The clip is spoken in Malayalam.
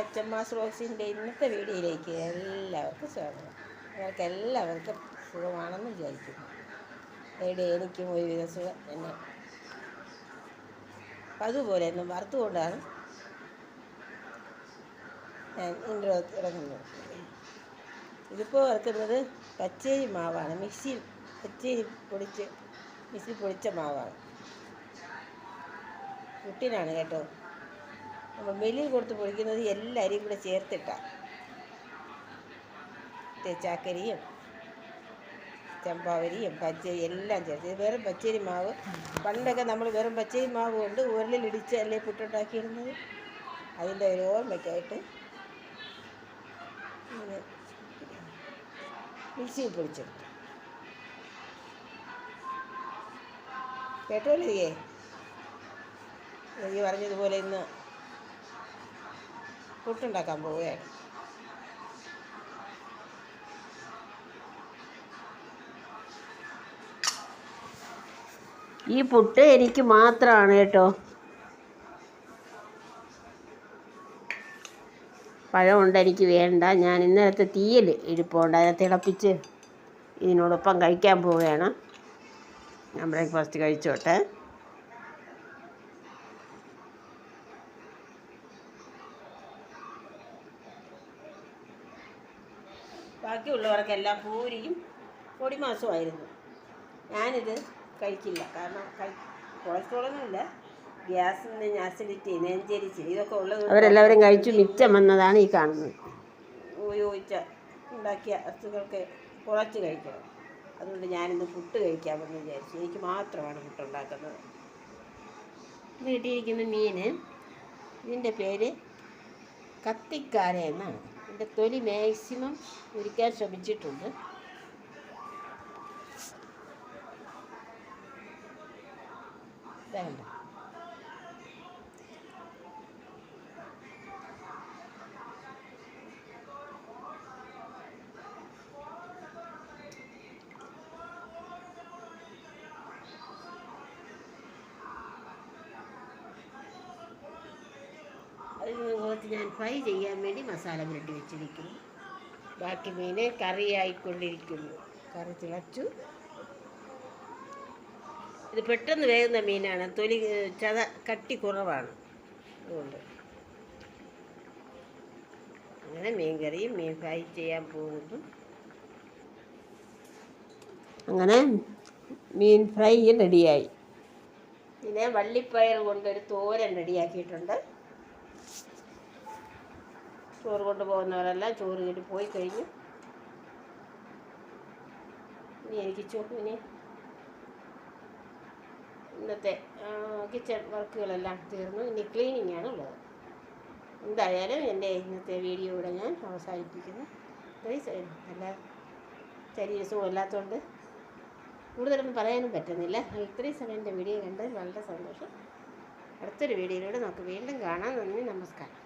ഷാസ് റോക്സിന്റെ ഇന്നത്തെ വീഡിയോയിലേക്ക് എല്ലാവർക്കും സ്വാഗതം. നിങ്ങൾക്ക് എല്ലാവർക്കും സുഖമാണെന്ന് വിചാരിക്കുന്നു. എവിടെ എനിക്കും ഒരു സുഖം തന്നെ. അതുപോലെ തന്നെ വറുത്തുകൊണ്ടാണ് ഞാൻ ഇൻട്രോ ഇറങ്ങുന്നത്. ഇതിപ്പോൾ വറുക്കുന്നത് പച്ചരി മാവാണ്. മിക്സിയിൽ പച്ചരി പൊടിച്ച് മിക്സി പൊടിച്ച മാവാണ്. കുട്ടിനാണ് കേട്ടോ. നമ്മൾ വെളിയിൽ കൊടുത്ത് പൊടിക്കുന്നത് എല്ലാവരെയും കൂടെ ചേർത്തിട്ടാണ് ചാക്കരിയും ചമ്പാവരിയും പച്ചരി എല്ലാം ചേർത്ത്. വെറും പച്ചരി മാവ്. പണ്ടൊക്കെ നമ്മൾ വെറും പച്ചരി മാവ് കൊണ്ട് ഉരലിലിടിച്ച് അല്ലേ പുട്ടുണ്ടാക്കിയിരുന്നത്? അതിന്റെ ഒരു ഓർമ്മയ്ക്കായിട്ട് മിക്സി പൊടിച്ചെടുത്തു. കേട്ടോ ഈ പറഞ്ഞതുപോലെ ഇന്ന് പുട്ടുണ്ടാക്കാൻ പോവുകയാണ് ഈ പുട്ട് എനിക്ക് മാത്രമാണ് കേട്ടോ. പഴമുണ്ട് എനിക്ക് വേണ്ട. ഞാൻ ഇന്നലത്തെ തീയൽ ഇരിപ്പുണ്ട്. അതിനെ തിളപ്പിച്ച് ഇതിനോടൊപ്പം കഴിക്കാൻ പോവുകയാണ്. ഞാൻ ബ്രേക്ക്ഫാസ്റ്റ് കഴിച്ചോട്ടെ. ബാക്കിയുള്ളവർക്കെല്ലാം പൂരിയും പൊടിമാസമായിരുന്നു. ഞാനിത് കഴിക്കില്ല. കാരണം കൊളസ്ട്രോളൊന്നുമില്ല. ഗ്യാസിന് ആസിഡിറ്റി നെഞ്ചരിച്ച് ഇതൊക്കെ ഉള്ളത് അവരെല്ലാവരും കഴിച്ചു മിച്ചം വന്നതാണ് ഈ കാണുന്നത്. ഉപയോഗിച്ച ഉണ്ടാക്കിയ വസ്തുക്കൾക്ക് കുറച്ച് കഴിക്കണം. അതുകൊണ്ട് ഞാനിന്ന് പുട്ട് കഴിക്കാമെന്ന് വിചാരിച്ചു. എനിക്ക് മാത്രമാണ് പുട്ടുണ്ടാക്കുന്നത്. വീട്ടിലിരിക്കുന്ന മീൻ ഇതിന്റെ പേര് കത്തിക്കാര എന്നാണ്. ഇതിന്റെ തൊലി മാക്സിമം ഉരിക്കാൻ ശ്രമിച്ചിട്ടുണ്ട്. ഇതാ കണ്ടോ? ഞാൻ ഫ്രൈ ചെയ്യാൻ വേണ്ടി മസാല പുരട്ടി വെച്ചിരിക്കുന്നു. ബാക്കി മീന് കറിയായിക്കൊണ്ടിരിക്കുന്നു. കറി തിളച്ചു. ഇത് പെട്ടെന്ന് വേകുന്ന മീനാണ്. തൊലി ചത കട്ടി കുറവാണ്. അതുകൊണ്ട് അങ്ങനെ മീൻ കറിയും മീൻ ഫ്രൈ ചെയ്യാൻ പോകുന്നു. അങ്ങനെ മീൻ ഫ്രൈ റെഡിയായി. പിന്നെ വള്ളിപ്പയർ കൊണ്ടൊരു തോരൻ റെഡിയാക്കിയിട്ടുണ്ട്. ചോറ് കൊണ്ടുപോകുന്നവരെല്ലാം ചോറ് കിട്ടി പോയി കഴിഞ്ഞു. ഇനി എനിക്ക് ഇനി ഇന്നത്തെ കിച്ചൺ വർക്കുകളെല്ലാം തീർന്നു. ഇനി ക്ലീനിങ് ആണ് ഉള്ളത്. എന്തായാലും എന്റെ ഇന്നത്തെ വീഡിയോ ഇവിടെ ഞാൻ അവസാനിപ്പിക്കുന്നു. നല്ല ശരീര സുഖം ഇല്ലാത്തതുകൊണ്ട് കൂടുതലൊന്നും പറയാനും പറ്റുന്നില്ല. ഇത്രയും സമയം എന്റെ വീഡിയോ കണ്ടത് നല്ല സന്തോഷം. അടുത്തൊരു വീഡിയോയിലൂടെ നമുക്ക് വീണ്ടും കാണാം. നന്ദി നമസ്കാരം.